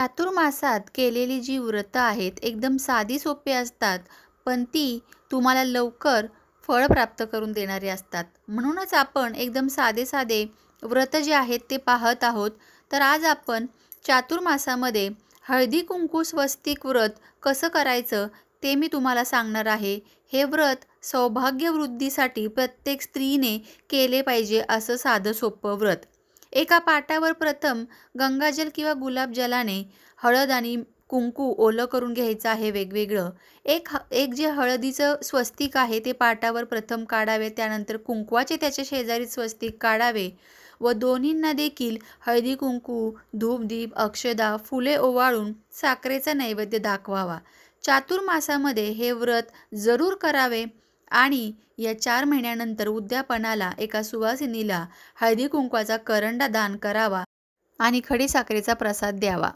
चातुर्मासात केलेली जी व्रतं आहेत एकदम साधी सोपी असतात पण ती तुम्हाला लवकर फळ प्राप्त करून देणारी असतात. म्हणूनच आपण एकदम साधे साधे व्रत जे आहेत ते पाहत आहोत. तर आज आपण चातुर्मासामध्ये हळदी कुंकू स्वस्तिक व्रत कसं करायचं ते मी तुम्हाला सांगणार आहे. हे व्रत सौभाग्यवृद्धीसाठी प्रत्येक स्त्रीने केले पाहिजे असं साधं सोपं व्रत. एका पाटावर प्रथम गंगाजल किंवा गुलाबजलाने हळद आणि कुंकू ओलं करून घ्यायचं आहे वेगवेगळं. एक ह एक जे हळदीचं स्वस्तिक आहे ते पाटावर प्रथम काढावे त्यानंतर कुंकवाचे त्याच्या शेजारी स्वस्तिक काढावे व दोन्हींना देखील हळदी कुंकू धूपदीप अक्षदा फुले ओवाळून साखरेचा नैवेद्य दाखवावा. चातुर्मासामध्ये हे व्रत जरूर करावे. आणि या चार महिन्यानंतर उद्यापनाला एका सुवासिनीला हळदी कुंकवाचा करंडा दान करावा आणि खडीसाखरेचा प्रसाद द्यावा.